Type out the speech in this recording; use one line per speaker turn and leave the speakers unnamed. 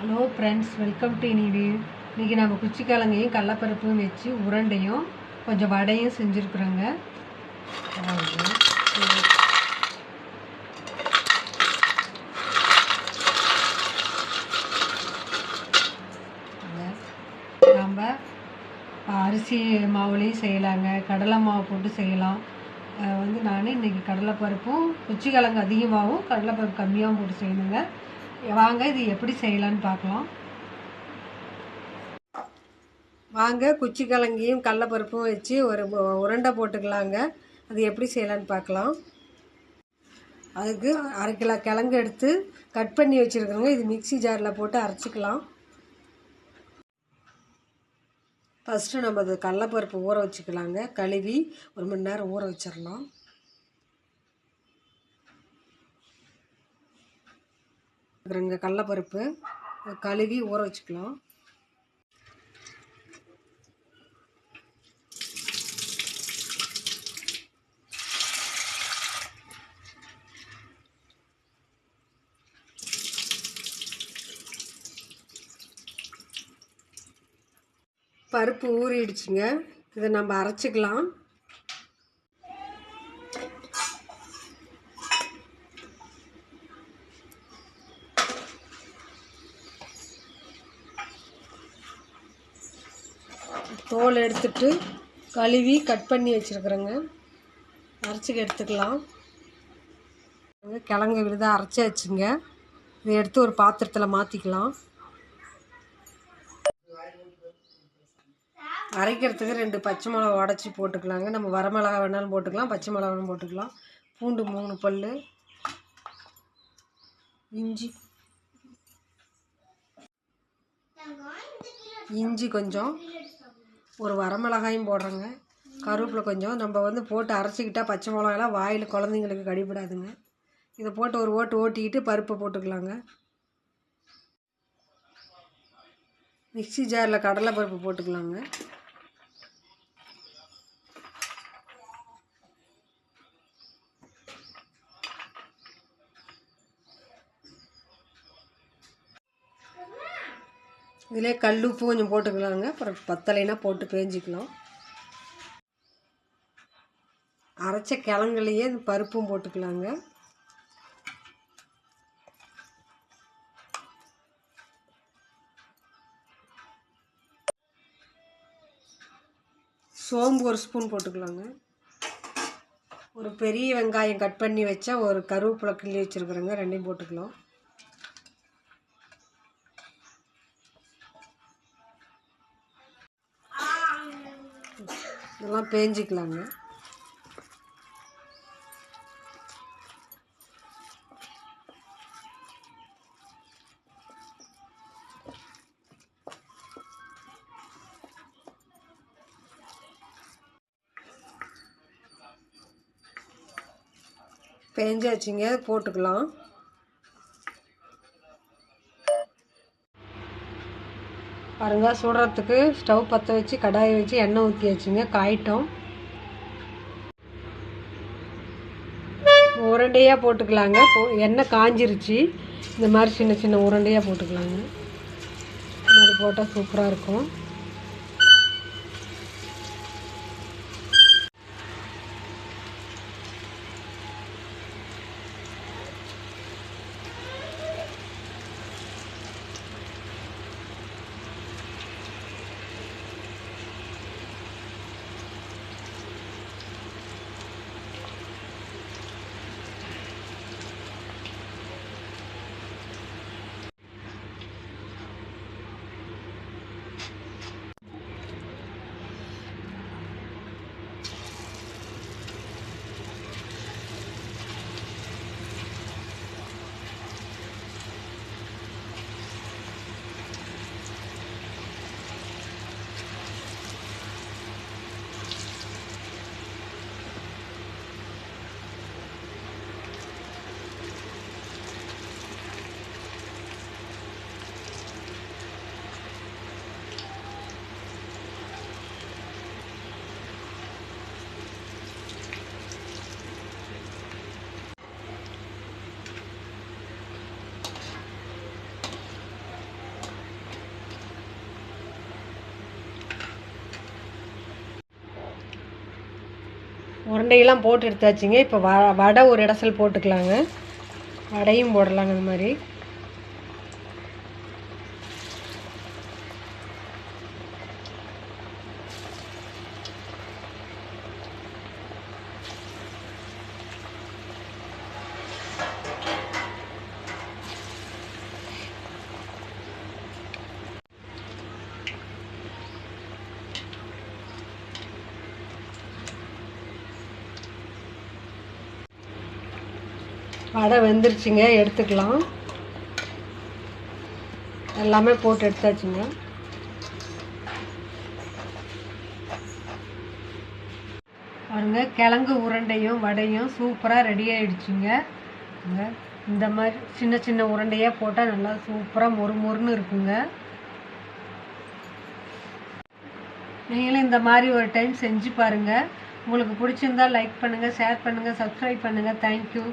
Hello friends welcome to இனிடி இன்றைக்கி நம்ம குச்சிக்கிழங்கையும் கடலப்பருப்பும் வச்சு உருண்டையும் கொஞ்சம் வடையும் செஞ்சுருக்குறோங்க. நம்ம அரிசி மாவுலேயும் செய்யலாங்க. கடலை மாவு போட்டு செய்யலாம். வந்து நான் இன்றைக்கி கடலைப்பருப்பும் குச்சிக்கிழங்கு அதிகமாகவும் கடலைப்பருப்பு கம்மியாகவும் போட்டு செய்யணுங்க. வாங்க இது எப்படி செய்யலான்னு பார்க்கலாம். வாங்க குச்சி கிழங்கியும் கடலப்பருப்பும் வச்சு ஒரு உருண்டை போட்டுக்கலாங்க. அது எப்படி செய்யலான்னு பார்க்கலாம். அதுக்கு அரை கிலோ கிழங்கு எடுத்து கட் பண்ணி வச்சுருக்குறோங்க. இது மிக்ஸி ஜாரில் போட்டு அரைச்சிக்கலாம். ஃபஸ்ட்டு நம்ம அது கடலப்பருப்பு ஊற வச்சுக்கலாங்க. கழுவி ஒரு மணி நேரம் ஊற வச்சிடலாம். ரெண்டு கடலப்பருப்பு கழுவி ஊற வச்சுக்கலாம். பருப்பு ஊறிடுச்சுங்க. இதை நம்ம அரைச்சிக்கலாம். தோல் எடுத்துட்டு கழுவி கட் பண்ணி வச்சுருக்குறேங்க. அரைச்சிக்க எடுத்துக்கலாம். கிழங்கு விழுதாக அரைச்சாச்சுங்க இதை எடுத்து ஒரு பாத்திரத்தில் மாற்றிக்கலாம் அரைக்கிறதுக்கு ரெண்டு பச்சை மிளகா உடச்சி போட்டுக்கலாங்க. நம்ம வரமிளகா வேணாலும் போட்டுக்கலாம் பச்சை மிளகா வேணாலும் போட்டுக்கலாம். பூண்டு மூணு பல் இஞ்சி. இஞ்சி கொஞ்சம். ஒரு வரமிளகாயும் போடுறோங்க. கருவேப்பிலை கொஞ்சம். நம்ம வந்து போட்டு அரைச்சிக்கிட்டால் பச்சை மிளகாலாம் வாயில் குழந்தைங்களுக்கு கடிபடாதுங்க. இதை போட்டு ஒரு ஓட்டு ஓட்டிக்கிட்டு பருப்பை போட்டுக்கலாங்க. மிக்ஸி ஜாரில் கடலை பருப்பு போட்டுக்கலாங்க. இதிலே கல் உப்பு கொஞ்சம் போட்டுக்கலாங்க. அப்புறம் பத்தலைனா போட்டு பேஞ்சிக்கலாம். அரைச்ச கிழங்குலையே பருப்பும் போட்டுக்கலாங்க. சோம்பு ஒரு ஸ்பூன் போட்டுக்கலாங்க. ஒரு பெரிய வெங்காயம் கட் பண்ணி வச்சா ஒரு கருவேப்பிலை கிள்ளி வச்சுருக்குறேங்க. ரெண்டையும் போட்டுக்கலாம். இதெல்லாம் பேஞ்சிக்கலாங்க. பேஞ்சாச்சுங்க போட்டுக்கலாம். பாருங்கள் சுடுறதுக்கு ஸ்டவ் பற்ற வச்சு கடாயை வச்சு எண்ணெய் ஊற்றியாச்சுங்க காயிட்டோம். உருண்டையாக போட்டுக்கலாங்க. போ எண்ணெய் காஞ்சிருச்சு. இந்த மாதிரி சின்ன சின்ன உருண்டையாக போட்டுக்கலாங்க. இந்த மாதிரி போட்டால் சூப்பராக இருக்கும். உருண்டையெல்லாம் போட்டு எடுத்தாச்சுங்க. இப்போ வ வடை ஒரு இடசல் போட்டுக்கலாங்க. வடையும் போடலாங்க இந்த மாதிரி. வடை வெந்துருச்சுங்க எடுத்துக்கலாம். எல்லாமே போட்டு எடுத்தாச்சுங்க. பாருங்க கிழங்கு உருண்டையும் வடையும் சூப்பராக ரெடி ஆயிடுச்சுங்க. இந்த மாதிரி சின்ன சின்ன உருண்டையாக போட்டால் நல்லா சூப்பராக மொறு மொறுன்னு இருக்குங்க. நீங்களும் இந்த மாதிரி ஒரு டைம் செஞ்சு பாருங்கள் உங்களுக்கு பிடிச்சிருந்தா லைக் பண்ணுங்கள் ஷேர் பண்ணுங்கள் சப்ஸ்கிரைப் பண்ணுங்கள் தேங்க்யூ